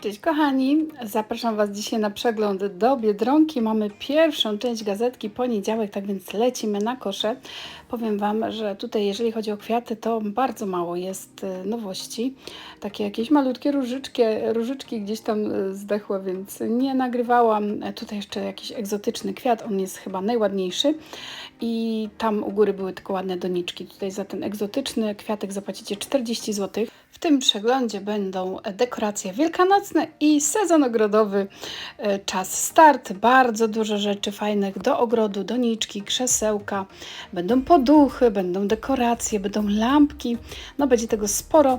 Cześć kochani, zapraszam Was dzisiaj na przegląd do Biedronki. Mamy pierwszą część gazetki poniedziałek, tak więc lecimy na kosze. Powiem Wam, że tutaj jeżeli chodzi o kwiaty, to bardzo mało jest e, nowości. Takie jakieś malutkie różyczki, różyczki gdzieś tam e, zdechłe, więc nie nagrywałam. E, Tutaj jeszcze jakiś egzotyczny kwiat, on jest chyba najładniejszy. I tam u góry były tylko ładne doniczki. Tutaj za ten egzotyczny kwiatek zapłacicie 40 zł. W tym przeglądzie będą dekoracje wielkanocne i sezon ogrodowy. E, Czas start, bardzo dużo rzeczy fajnych do ogrodu, doniczki, krzesełka, będą poduchy, będą dekoracje, będą lampki. No będzie tego sporo,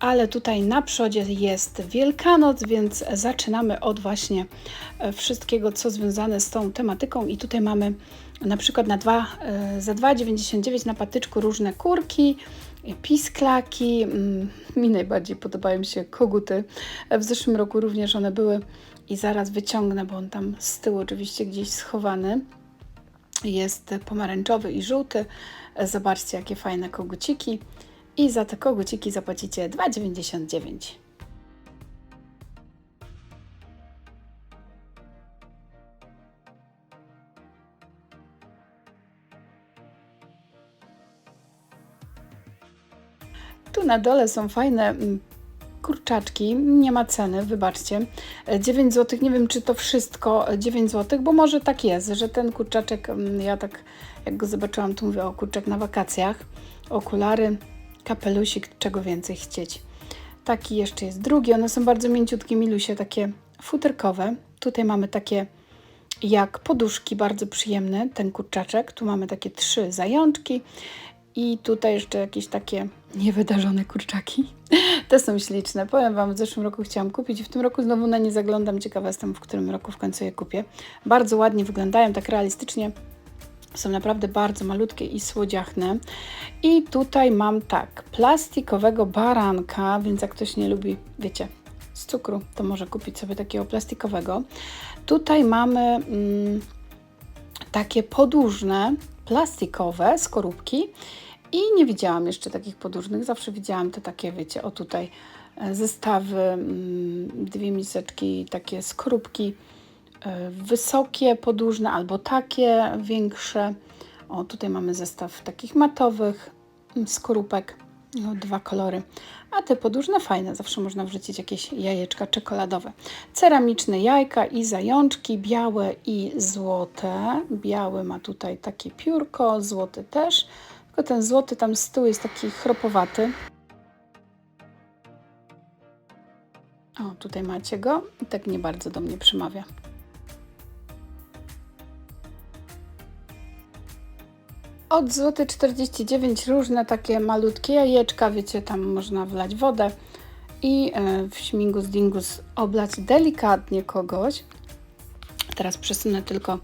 ale tutaj na przodzie jest Wielkanoc, więc zaczynamy od właśnie e, wszystkiego, co związane z tą tematyką i tutaj mamy na przykład na dwa, e, za 2,99 na patyczku różne kurki, pisklaki. Mm, Mi najbardziej podobają się koguty. W zeszłym roku również one były i zaraz wyciągnę, bo on tam z tyłu oczywiście gdzieś schowany. Jest pomarańczowy i żółty. Zobaczcie, jakie fajne koguciki. I za te koguciki zapłacicie 2,99. Na dole są fajne mm, kurczaczki, nie ma ceny, wybaczcie. E, 9 zł, nie wiem czy to wszystko e, 9 zł, bo może tak jest, że ten kurczaczek, mm, ja tak jak go zobaczyłam, to mówię o kurczak na wakacjach, okulary, kapelusik, czego więcej chcieć. Taki jeszcze jest drugi, one są bardzo mięciutkie, milusie, takie futerkowe. Tutaj mamy takie jak poduszki, bardzo przyjemny ten kurczaczek. Tu mamy takie trzy zajączki i tutaj jeszcze jakieś takie niewydarzone kurczaki. Te są śliczne. Powiem Wam, w zeszłym roku chciałam kupić, w tym roku znowu na nie zaglądam. Ciekawa jestem, w którym roku w końcu je kupię. Bardzo ładnie wyglądają, tak realistycznie. Są naprawdę bardzo malutkie i słodziachne. I tutaj mam tak, plastikowego baranka, więc jak ktoś nie lubi, wiecie, z cukru, to może kupić sobie takiego plastikowego. Tutaj mamy mm, takie podłużne, plastikowe skorupki i nie widziałam jeszcze takich podłużnych. Zawsze widziałam te takie, wiecie, o tutaj e, zestawy, mm, dwie miseczki, takie skorupki e, wysokie, podłużne albo takie większe. O, tutaj mamy zestaw takich matowych mm, skorupek, no, dwa kolory. A te podłużne fajne, zawsze można wrzucić jakieś jajeczka czekoladowe. Ceramiczne jajka i zajączki, białe i złote. Biały ma tutaj takie piórko, złoty też. Tylko ten złoty tam z tyłu jest taki chropowaty. O, tutaj macie go i tak nie bardzo do mnie przemawia. Od złoty 49 różne takie malutkie jajeczka, wiecie, tam można wlać wodę i e, w śmigus dingus oblać delikatnie kogoś. Teraz przesunę tylko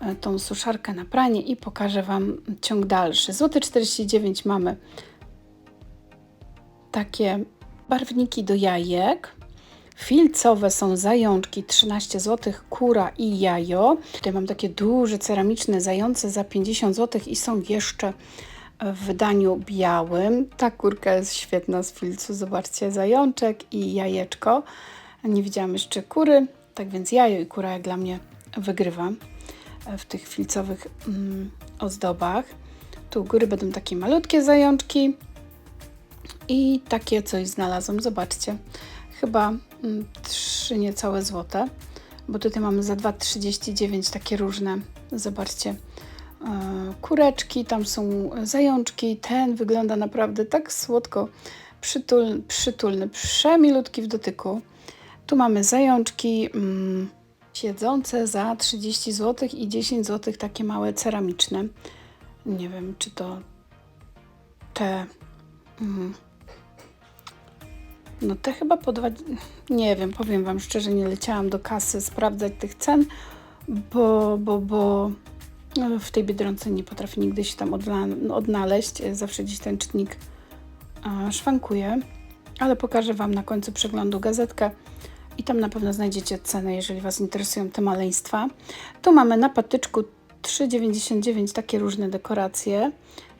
e, tą suszarkę na pranie i pokażę Wam ciąg dalszy. Złoty 49 mamy takie barwniki do jajek. Filcowe są zajączki 13 zł, kura i jajo. Tutaj mam takie duże ceramiczne zające za 50 zł i są jeszcze w wydaniu białym. Ta kurka jest świetna z filcu. Zobaczcie, zajączek i jajeczko. Nie widziałam jeszcze kury, tak więc jajo i kura jak dla mnie wygrywa w tych filcowych mm, ozdobach. Tu u góry będą takie malutkie zajączki i takie coś znalazłam. Zobaczcie, chyba mm, trzy niecałe złote, bo tutaj mamy za 2,39 takie różne. Zobaczcie, e, kureczki, tam są zajączki. Ten wygląda naprawdę tak słodko, przytul, przytulny, przemilutki w dotyku. Tu mamy zajączki mm, siedzące za 30 zł i 10 zł takie małe ceramiczne. Nie wiem, czy to te. Mm, no te chyba po. Nie wiem, powiem Wam szczerze, nie leciałam do kasy sprawdzać tych cen, bo, bo, bo no, w tej Biedronce nie potrafię nigdy się tam odnaleźć. Zawsze gdzieś ten czytnik szwankuje. Ale pokażę Wam na końcu przeglądu gazetkę i tam na pewno znajdziecie cenę, jeżeli Was interesują te maleństwa. Tu mamy na patyczku 3,99 takie różne dekoracje.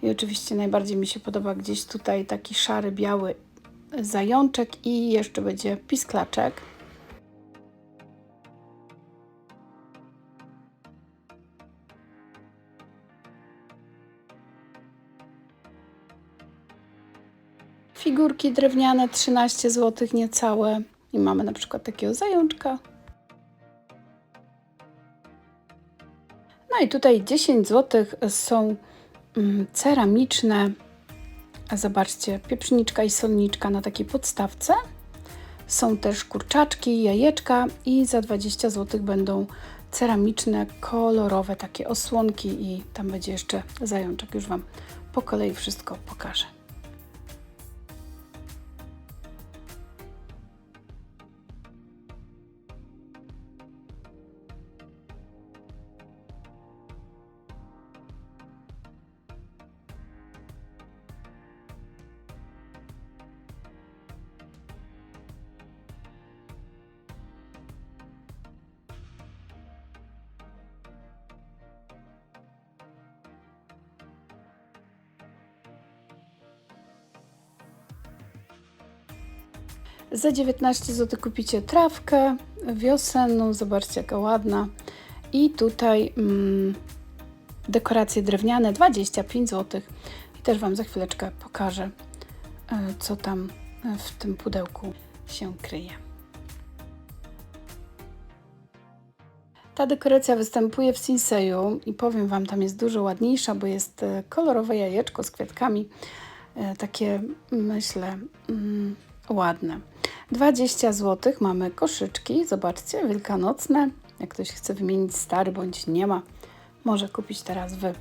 I oczywiście najbardziej mi się podoba gdzieś tutaj taki szary, biały zajączek i jeszcze będzie pisklaczek. Figurki drewniane 13 zł niecałe i mamy na przykład takiego zajączka. No i tutaj 10 zł są mm, ceramiczne ceramiczne. Zobaczcie, pieprzniczka i solniczka na takiej podstawce. Są też kurczaczki, jajeczka i za 20 zł będą ceramiczne, kolorowe takie osłonki i tam będzie jeszcze zajączek. Już Wam po kolei wszystko pokażę. Za 19 zł kupicie trawkę wiosenną, zobaczcie jaka ładna. I tutaj mm, dekoracje drewniane 25 zł. I też Wam za chwileczkę pokażę, e, co tam w tym pudełku się kryje. Ta dekoracja występuje w Sinseju i powiem Wam, tam jest dużo ładniejsza, bo jest e, kolorowe jajeczko z kwiatkami. E, takie, myślę, mm, ładne. 20 zł mamy koszyczki, zobaczcie, wielkanocne. Jak ktoś chce wymienić stary bądź nie ma, może kupić teraz w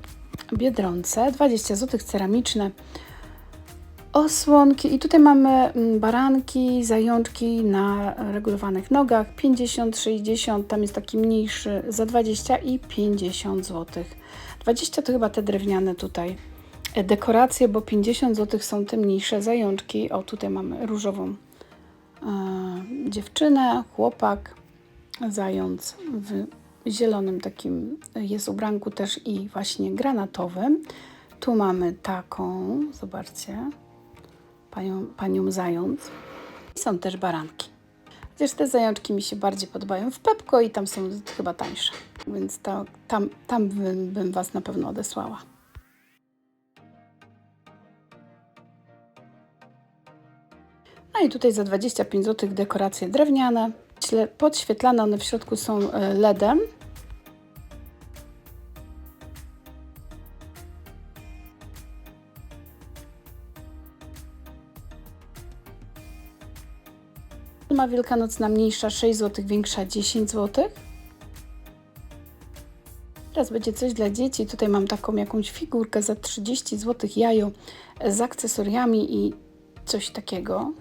Biedronce. 20 zł ceramiczne osłonki i tutaj mamy mm, baranki, zajączki na regulowanych nogach 50, 60, tam jest taki mniejszy za 20 i 50 zł. 20 to chyba te drewniane tutaj dekoracje, bo 50 zł są te mniejsze zajączki. O, tutaj mamy różową dziewczynę, chłopak, zając w zielonym takim jest ubranku też i właśnie granatowym. Tu mamy taką, zobaczcie, panią, panią zając. Są też baranki. Chociaż te zajączki mi się bardziej podobają w Pepko i tam są chyba tańsze, więc to, tam, tam bym, bym Was na pewno odesłała. No i tutaj za 25 zł dekoracje drewniane, podświetlane, one w środku są e, LEDem. Ma wielkanocna mniejsza 6 zł, większa 10 zł. Teraz będzie coś dla dzieci. Tutaj mam taką jakąś figurkę za 30 zł, jajo z akcesoriami i coś takiego.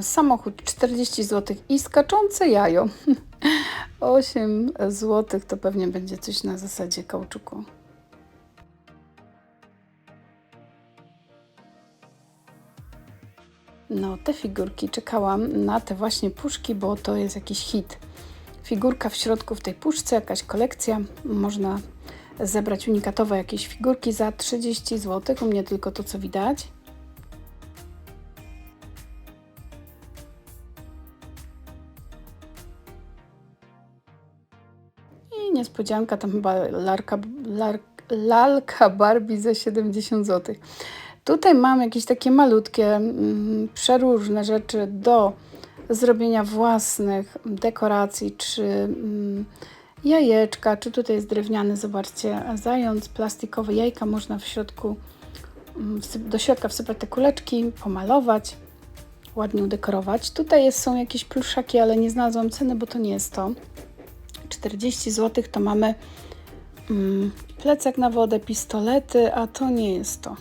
Samochód 40 zł i skaczące jajo 8 zł to pewnie będzie coś na zasadzie kauczuku. No, te figurki czekałam na te właśnie puszki, bo to jest jakiś hit. Figurka w środku w tej puszce, jakaś kolekcja. Można zebrać unikatowe jakieś figurki za 30 zł. U mnie tylko to, co widać. Niespodzianka, tam chyba larka, lar, lalka Barbie za 70 zł. Tutaj mam jakieś takie malutkie, mm, przeróżne rzeczy do zrobienia własnych dekoracji, czy mm, jajeczka, czy tutaj jest drewniany, zobaczcie, zając, plastikowe jajka, można w środku, mm, do środka wsypać te kuleczki, pomalować, ładnie udekorować. Tutaj jest, są jakieś pluszaki, ale nie znalazłam ceny, bo to nie jest to. 40 zł to mamy mm, plecak na wodę, pistolety, a to nie jest to.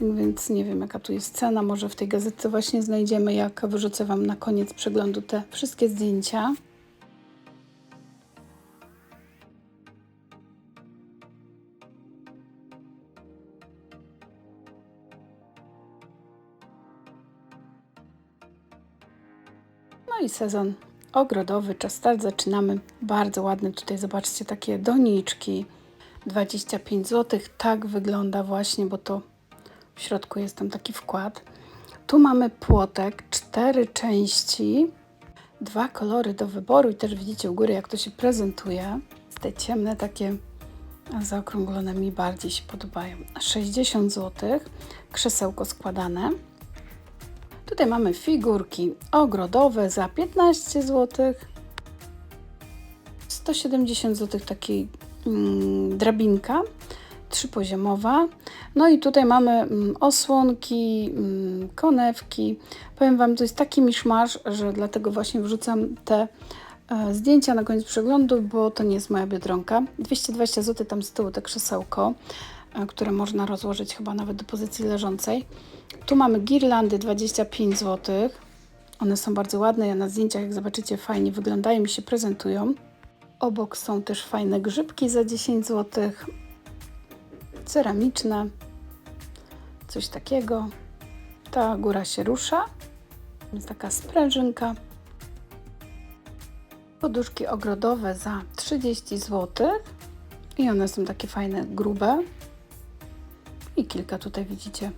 Więc nie wiem, jaka tu jest cena. Może w tej gazecie właśnie znajdziemy, jak wyrzucę Wam na koniec przeglądu te wszystkie zdjęcia. No i sezon ogrodowy, czas start zaczynamy. Bardzo ładny tutaj, zobaczcie, takie doniczki. 25 zł, tak wygląda właśnie, bo to w środku jest tam taki wkład. Tu mamy płotek, cztery części, dwa kolory do wyboru i też widzicie u góry, jak to się prezentuje. Te ciemne, takie zaokrąglone mi bardziej się podobają. 60 zł, krzesełko składane. Tutaj mamy figurki ogrodowe za 15 zł. 170 zł takiej mm, drabinka trzypoziomowa. No i tutaj mamy mm, osłonki, mm, konewki. Powiem Wam, to jest taki miszmasz, że dlatego właśnie wrzucam te e, zdjęcia na koniec przeglądu, bo to nie jest moja biedronka. 220 zł tam z tyłu te krzesełko, które można rozłożyć chyba nawet do pozycji leżącej. Tu mamy girlandy 25 zł. One są bardzo ładne, ja na zdjęciach jak zobaczycie fajnie wyglądają i się prezentują. Obok są też fajne grzybki za 10 zł. Ceramiczne. Coś takiego. Ta góra się rusza. Jest taka sprężynka. Poduszki ogrodowe za 30 zł. I one są takie fajne, grube. I kilka tutaj widzicie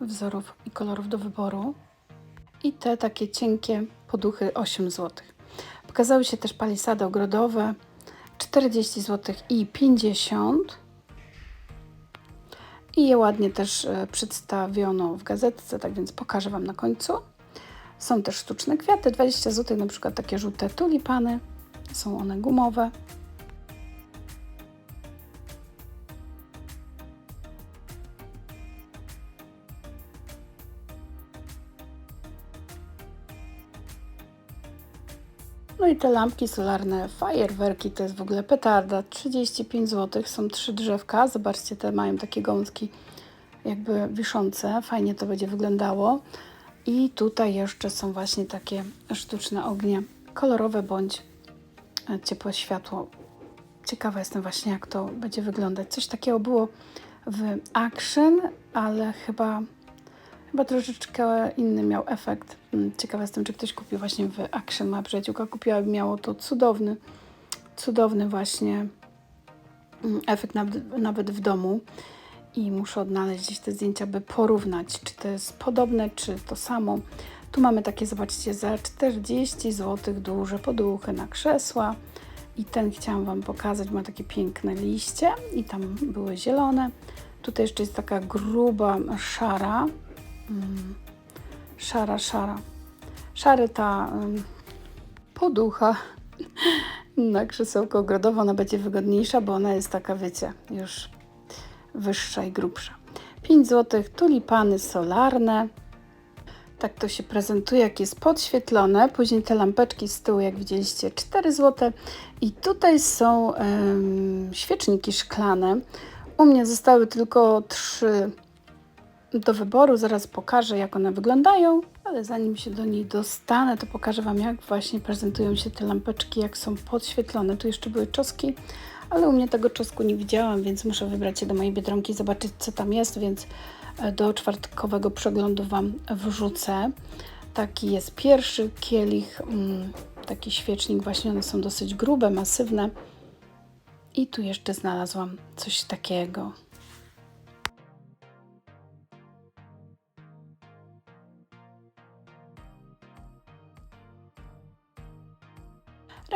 wzorów i kolorów do wyboru. I te takie cienkie poduchy 8 zł. Pokazały się też palisady ogrodowe 40 zł i 50 i je ładnie też e, przedstawiono w gazetce, tak więc pokażę Wam na końcu. Są też sztuczne kwiaty, 20 zł, na przykład takie żółte tulipany, są one gumowe. No i te lampki solarne, fajerwerki, to jest w ogóle petarda. 35 zł, są trzy drzewka. Zobaczcie, te mają takie gąski jakby wiszące. Fajnie to będzie wyglądało. I tutaj jeszcze są właśnie takie sztuczne ognie, kolorowe bądź e, ciepłe światło. Ciekawa jestem właśnie, jak to będzie wyglądać. Coś takiego było w Action, ale chyba Chyba troszeczkę inny miał efekt. Mm, ciekawa jestem, czy ktoś kupił właśnie w Action. Moja przyjaciółka kupiła i miało to cudowny, cudowny właśnie mm, efekt nawet, w domu. I muszę odnaleźć gdzieś te zdjęcia, by porównać, czy to jest podobne, czy to samo. Tu mamy takie, zobaczcie, za 40 zł duże poduchy na krzesła. I ten chciałam Wam pokazać, ma takie piękne liście i tam były zielone. Tutaj jeszcze jest taka gruba, szara. Szara, szara. Szary ta poducha na krzesełko ogrodowe, ona będzie wygodniejsza, bo ona jest taka, wiecie, już wyższa i grubsza. 5 zł, tulipany solarne. Tak to się prezentuje, jak jest podświetlone. Później te lampeczki z tyłu, jak widzieliście, 4 zł. I tutaj są um, świeczniki szklane. U mnie zostały tylko 3 do wyboru. Zaraz pokażę, jak one wyglądają, ale zanim się do niej dostanę, to pokażę Wam, jak właśnie prezentują się te lampeczki, jak są podświetlone. Tu jeszcze były czoski, ale u mnie tego czosku nie widziałam, więc muszę wybrać się do mojej Biedronki, zobaczyć, co tam jest, więc e, do czwartkowego przeglądu Wam wrzucę. Taki jest pierwszy kielich, mm, taki świecznik, właśnie one są dosyć grube, masywne. I tu jeszcze znalazłam coś takiego.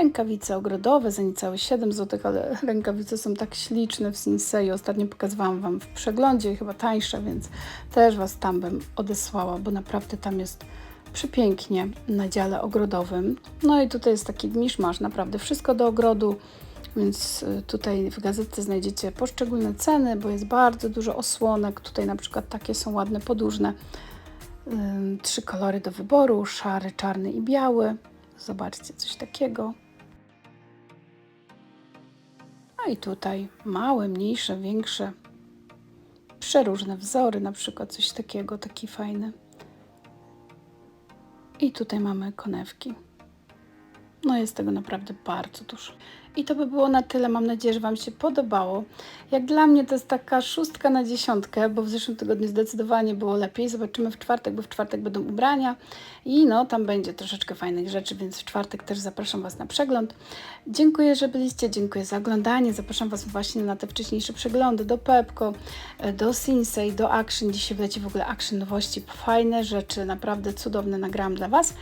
Rękawice ogrodowe za niecałe 7 zł, ale rękawice są tak śliczne w Sinsei. Ostatnio pokazywałam Wam w przeglądzie, chyba tańsze, więc też Was tam bym odesłała, bo naprawdę tam jest przepięknie na dziale ogrodowym. No i tutaj jest taki miszmasz, naprawdę wszystko do ogrodu, więc y, tutaj w gazetce znajdziecie poszczególne ceny, bo jest bardzo dużo osłonek. Tutaj na przykład takie są ładne, podłużne. Trzy kolory do wyboru, szary, czarny i biały. Zobaczcie, coś takiego. No i tutaj małe, mniejsze, większe, przeróżne wzory, na przykład coś takiego, taki fajny. I tutaj mamy konewki. No jest tego naprawdę bardzo dużo. I to by było na tyle. Mam nadzieję, że Wam się podobało. Jak dla mnie to jest taka szóstka na dziesiątkę, bo w zeszłym tygodniu zdecydowanie było lepiej. Zobaczymy w czwartek, bo w czwartek będą ubrania i no tam będzie troszeczkę fajnych rzeczy, więc w czwartek też zapraszam Was na przegląd. Dziękuję, że byliście, dziękuję za oglądanie. Zapraszam Was właśnie na te wcześniejsze przeglądy do Pepko, do Sinsei, do Action. Dzisiaj wleci w ogóle Action nowości, fajne rzeczy, naprawdę cudowne nagrałam dla Was.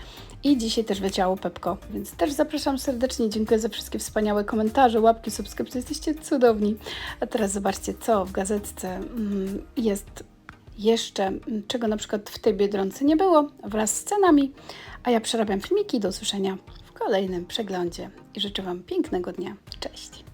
I dzisiaj też wleciało Pepko, więc też zapraszam serdecznie. Dziękuję za wszystkie wspaniałe komentarze, łapki, subskrypcje. Jesteście cudowni. A teraz zobaczcie, co w gazetce mm, jest jeszcze, mm, czego na przykład w tej Biedronce nie było, wraz z cenami. A ja przerabiam filmiki. Do usłyszenia w kolejnym przeglądzie i życzę Wam pięknego dnia. Cześć!